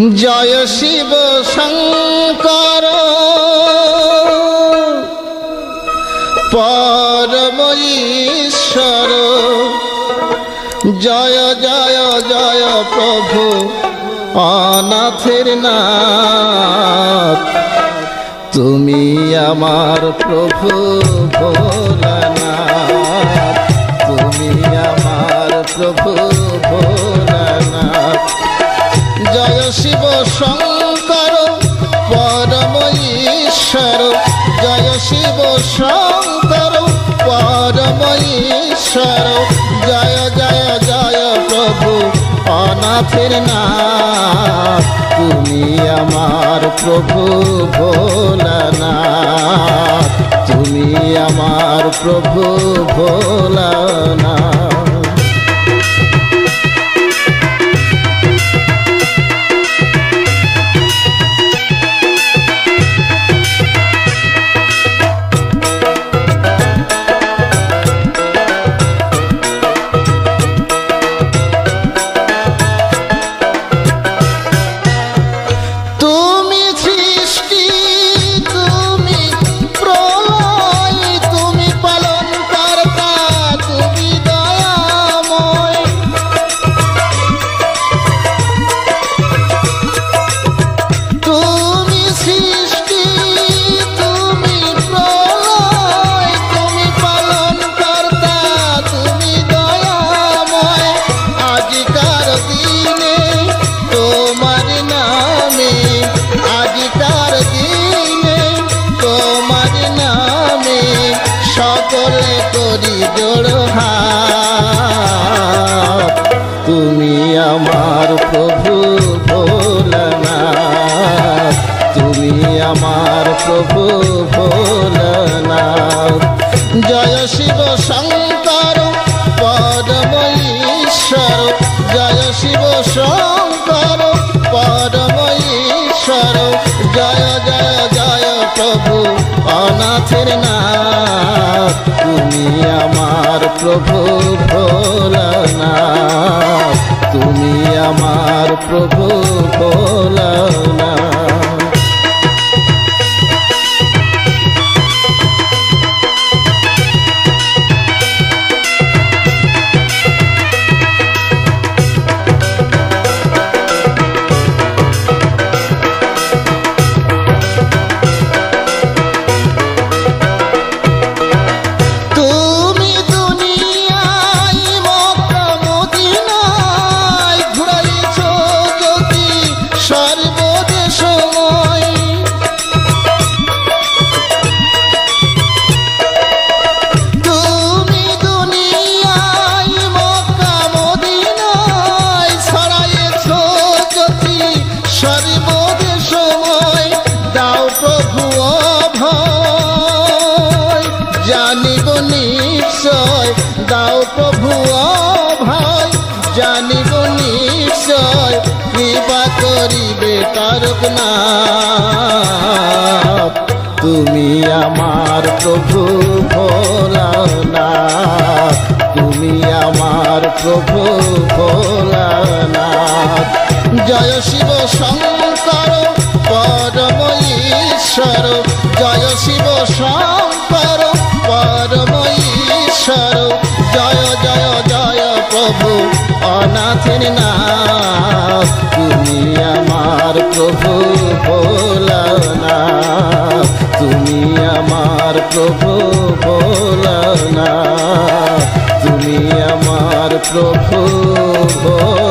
জয় শিব শঙ্কর। পরম ঈশ্বর জয় জয় জয় প্রভু অনাথের নাথ। তুমি আমার প্রভু ভোলানাথ। তুমি আমার প্রভু জয় শিব শঙ্কর, পরম ঈশ্বর। জয় শিব শঙ্কর, পরম ঈশ্বর। জয় জয় জয় প্রভু অনাথের নাথ। তুমি আমার প্রভু ভোলানাথ। তুমি আমার প্রভু ভোলানাথ নামে সকলে করি জোড় তুমি আমার প্রভু ভোলনা তুমি আমার প্রভু ভোলনা জয় শিব শঙ্কর অনাথের নাথ তুমি আমার প্রভু ভোলানাথ। তুমি আমার প্রভু ভোলানাথ। নিশ্চয় দাও প্রভু অভয় জানিব নিশ্চয় কৃপা করিবে তারক নাথ তুমি আমার প্রভু ভোলানাথ তুমি আমার প্রভু ভোলানাথ। জয় শিব শঙ্কর পরম ঈশ্বর জয় শিব শঙ্কর। প্রভু ভোলানাথ তুমি আমার প্রভু ভোলানাথ